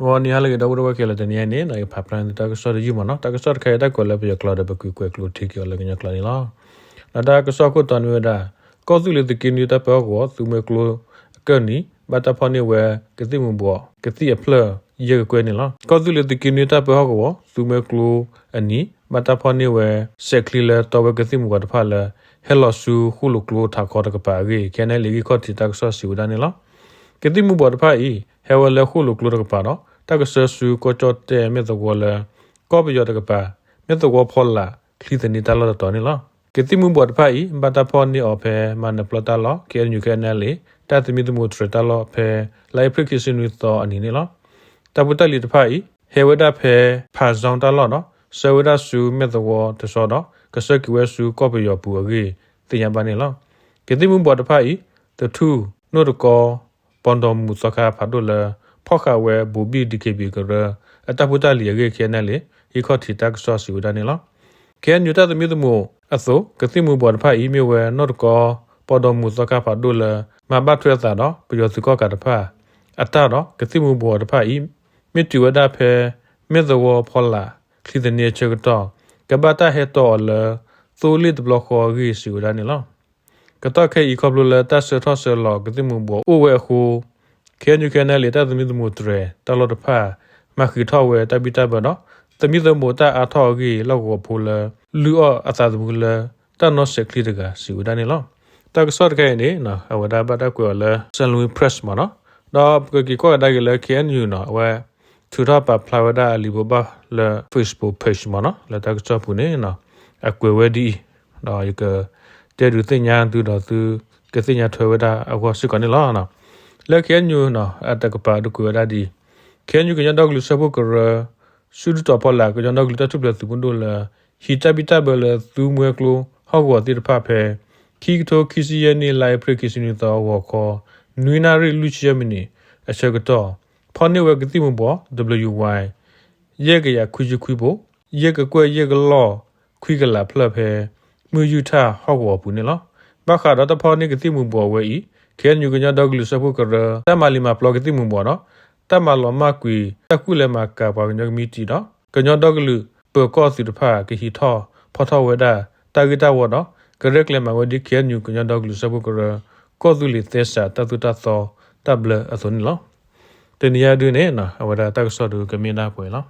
ရောနီဟာလေတော့တော့ကဲလေတနီနေနိုင်ဖပရန်တကဆော်ယူမနော်တကဆော်ခဲတကောလည်းပြကလာတဲ့ဘကွကွကလိုတီကလည်းညကလာနီလားနာတာကဆော်ကိုတန်ဝဒါကောစုလေတကင်းနေတာပေါ့ကောသူမကလိုကနီဘတ်တဖာနေဝဲကတိမဘောကတိအဖလရေကွဲနေလားကောစုလေတကင်းနေတာပေါ့ကောသူမကလိုအနီဘတ်တဖာနေဝဲဆက်ကလီလာတော့ကတိမဘောတဖာလာဟဲလောဆူခုလိုကလိုထာခေါ်တကပါရီကျန်နေလီခေါ်တီတကဆော်စီဝဒနေလားကတိမဘောတဖာဤဟဲဝဲလခုလိုကလိုတကပါတော့ တကဆဆူကိုချတ်တဲ့မြတ်တော်လကောပယောတကပါမြတ်တော်ဖောလာခလီတနီတလာတော်နေလားကတိမှုဘောတဖိုင်ဘတာဖောနီအဖေမနပလတာလောကေညူကဲနယ်လေတတ်မီတမှုထရတာလောဖေလိုက်ပရိကရှင်ဝီတော်အနီနေလားတပုတလီတဖိုင်ဟေဝဒဖေဖာဇောင်းတလောနော်ဆဝဒဆူမြတ်တော်တဆောတော့ကဆက်ကဝဲဆူကောပယောပူအကြီးတင်ရပါနေလားကတိမှုဘောတဖိုင်တထူနိုတကောပွန်တော်မူစခါဖတ်လို့လား ဖောက်ခဝဲဘူဘီဒီကေဘီကရအတပုတလီရေခဲနဲ့လေဤခေါတီတက်ဆောစီဝဒနေလားကဲညူတသမီသမူအသောကတိမှုဘောတဖာအီးမေဝဲနော့ကောပေါ်တော်မူစကဖာဒိုလမဘတ်ထွဲတာတော့ပယောစကောကတဖာအတတော့ကတိမှုဘောတဖာအီးမြတူဝဒဖဲမေဇဝဖောလာခလီဒနေချကတော့ကဘတာဟေတော်လသိုလစ်ဘလော့ခေါ်ရီစီဝဒနေလားကတော့ခဲဤခေါပလိုလတဆထောဆလောကတိမှုဘောအိုဝဲခု ခဲညူခဲနယ်လေတသမီသမူတရဲတလောတဖာမခိထောဝဲတပိတဘနော်သမီသမူတအထောကြီးလောက်ကိုဖိုလလူအအသာသမူလတနော့စက်ကလီတကစီဝဒနေလောတကဆော့ခဲနေနော်အဝဒါဘတာကွယ်လဆန်လူပရက်မနော်တော့ကကီကောဒါကလေခဲညူနော်ဝဲသူတော့ပဖလာဝဒါလီဘဘလ Facebook page မနော်လက်တကဆော့ပူနေနော်အကွယ်ဝဲဒီတော့ယကတဲ့သူတင်ညာသူတော့သူကတင်ညာထွေဝဒါအကောစကနေလောနော် လက်ခဲညူနော်အတကပါဒကွယ်ဒါဒီခဲညူကညတော့လူစပုကရရှုဒတော့ပလာကညတော့လူတထုပလသူဘွန်းဒလာဟီတပိတဘလသူမွဲကလိုဟောက်ဝတိတဖဖဲခီကတိုခီစီယနီလိုက်ပရကီစီနီတော့ဝခေါ်နွေနာရီလူချီယမနီအချက်ကတော့ဖော်နေဝကတိမဘော WY ရက်ကရခွေခွေဖို့ရက်ကကွဲရက်ကလောခွေကလာဖလဖဲမြူယူထားဟောက်ဝဘူးနေလောဘခါတော့တဖော်နေကတိမဘောဝဲဤ ခဲညူကညတော့လူစဖို့ကရတမလီမှာပလော့ကတိမဘောနော်တမလောမကွေတခုလည်းမကပါညမီတီတော့ကညတော့ကလူပကောစီတဖာကဟီထောဖောထောဝဒါတာဂီတာဝတော့ကရက်လည်းမဝဒီခဲညူကညတော့ကလူစဖို့ကရကောသူလီသက်စာတတုတသောတဘလအစုံလောတနီယာဒွနေနော်အဝဒါတက်ဆော့ဒူကမင်းနာပွဲလော